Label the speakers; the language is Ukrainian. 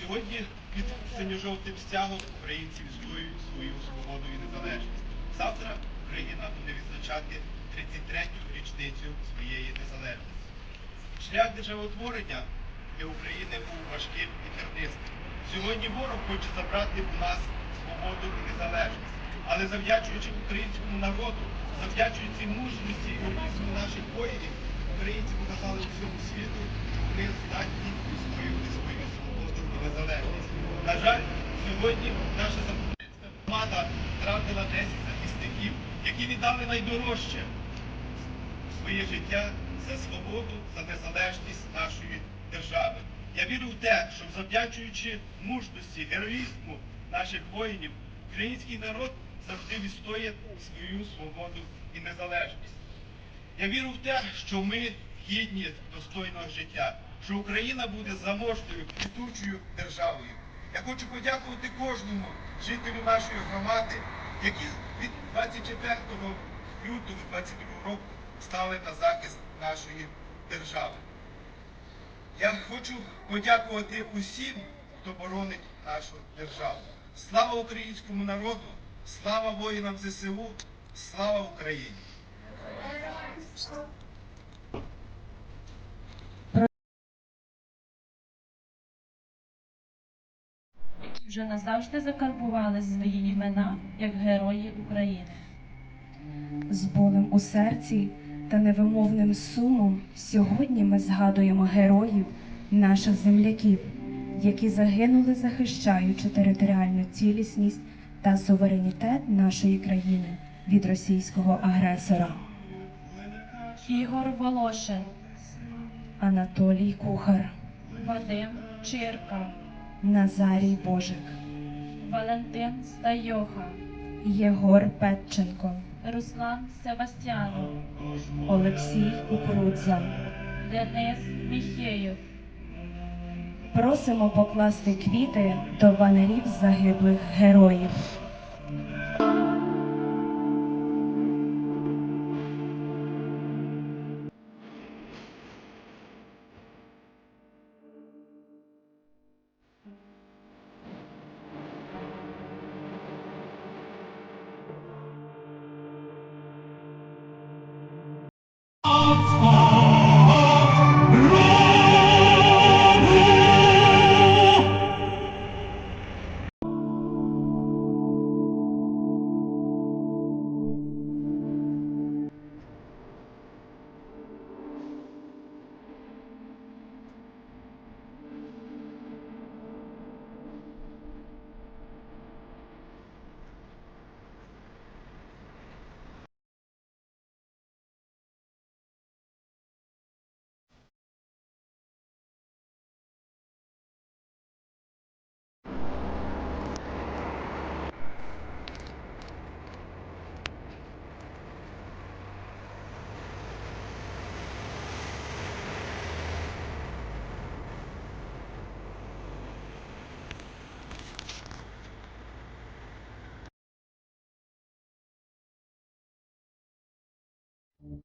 Speaker 1: Сьогодні під синьо-жовтим стягом українці відстоюють свою свободу і незалежність. Завтра Україна буде відзначати 33-ю річницю своєї незалежності. Шлях державотворення для України був важким і тернистим. Сьогодні ворог хоче забрати у нас свободу і незалежність. Але завдячуючи українському народу, завдячуючи мужності і героїзму наших воїнів, українці показали всьому світу, що вони здатні відстоювати свою свободу і незалежність. На жаль, сьогодні наша запорізька громада втратила 10 захисників, які віддали найдорожче своє життя за свободу, за незалежність нашої держави. Я вірю в те, що завдячуючи мужності, героїзму наших воїнів, український народ завжди відстоїть свою свободу і незалежність. Я вірю в те, що ми гідні достойного життя, що Україна буде заможною, квітучою державою. Я хочу подякувати кожному жителю нашої громади, які від 24 лютого 22 року стали на захист нашої держави. Я хочу подякувати усім, хто боронить нашу державу. Слава українському народу, слава воїнам ЗСУ, слава Україні!
Speaker 2: Вже назавжди закарбували свої імена як герої України.
Speaker 3: З болем у серці та невимовним сумом сьогодні ми згадуємо героїв наших земляків, які загинули, захищаючи територіальну цілісність та суверенітет нашої країни від російського агресора.
Speaker 2: Ігор Волошин,
Speaker 3: Анатолій Кухар,
Speaker 2: Вадим Чирка,
Speaker 3: Назарій Божик,
Speaker 2: Валентин Стайоха,
Speaker 3: Єгор Петченко,
Speaker 2: Руслан Севастьянов,
Speaker 3: Олексій Кукурудза.
Speaker 2: Денис Міхеєв,
Speaker 3: Просимо покласти квіти до ванерів загиблих героїв.